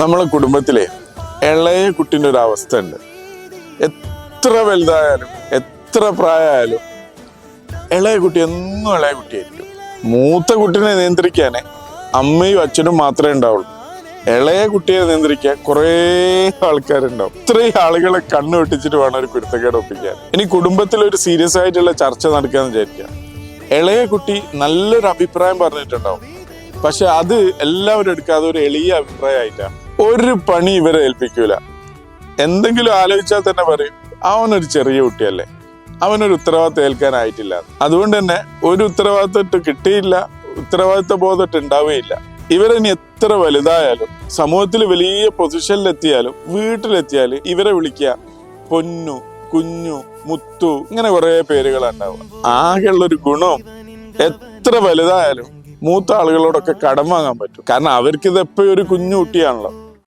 നമ്മളെ കുടുംബത്തിലെ ഇളയ കുട്ടിന്റെ ഒരു അവസ്ഥ ഉണ്ട് എത്ര വലുതായാലും എത്ര പ്രായമായാലും ഇളയ കുട്ടി എന്നും ഇളയ കുട്ടിയായിരിക്കും. മൂത്ത കുട്ടിനെ നിയന്ത്രിക്കാനേ അമ്മയും അച്ഛനും മാത്രമേ ഉണ്ടാവുള്ളൂ. ഇളയ കുട്ടിയെ നിയന്ത്രിക്കാൻ കുറേ ആൾക്കാരുണ്ടാവും. ഇത്രയും ആളുകളെ കണ്ണു വെട്ടിച്ചിട്ട് വേണം ഒരു കുരുത്തക്കേട് ഒപ്പിക്കാൻ. ഇനി കുടുംബത്തിൽ ഒരു സീരിയസ് ആയിട്ടുള്ള ചർച്ച നടക്കാന്ന് വിചാരിക്കുക ഇളയ കുട്ടി നല്ലൊരു അഭിപ്രായം പറഞ്ഞിട്ടുണ്ടാവും. പക്ഷെ അത് എല്ലാവരും എടുക്കാതെ ഒരു എളിയ അഭിപ്രായമായിട്ടാ ഒരു പണി ഇവരെ ഏൽപ്പിക്കൂല. എന്തെങ്കിലും ആലോചിച്ചാൽ തന്നെ പറയും അവനൊരു ചെറിയ കുട്ടിയല്ലേ അവനൊരു ഉത്തരവാദിത്തം ഏൽക്കാനായിട്ടില്ല. അതുകൊണ്ട് തന്നെ ഒരു ഉത്തരവാദിത്വം കിട്ടിയില്ല ഉത്തരവാദിത്ത ബോധം ഉണ്ടാവുകയില്ല. ഇവരിനി എത്ര വലുതായാലും സമൂഹത്തിൽ വലിയ പൊസിഷനിലെത്തിയാലും വീട്ടിലെത്തിയാൽ ഇവരെ വിളിക്കുക പൊന്നു കുഞ്ഞു മുത്തു ഇങ്ങനെ കുറെ പേരുകളുണ്ടാവുക ആകെയുള്ള ഒരു ഗുണവും എത്ര വലുതായാലും മൂത്ത ആളുകളോടൊക്കെ കടം വാങ്ങാൻ പറ്റും. കാരണം അവർക്ക് ഇത് എപ്പോഴും ഒരു കുഞ്ഞു കുട്ടിയാണല്ലോ.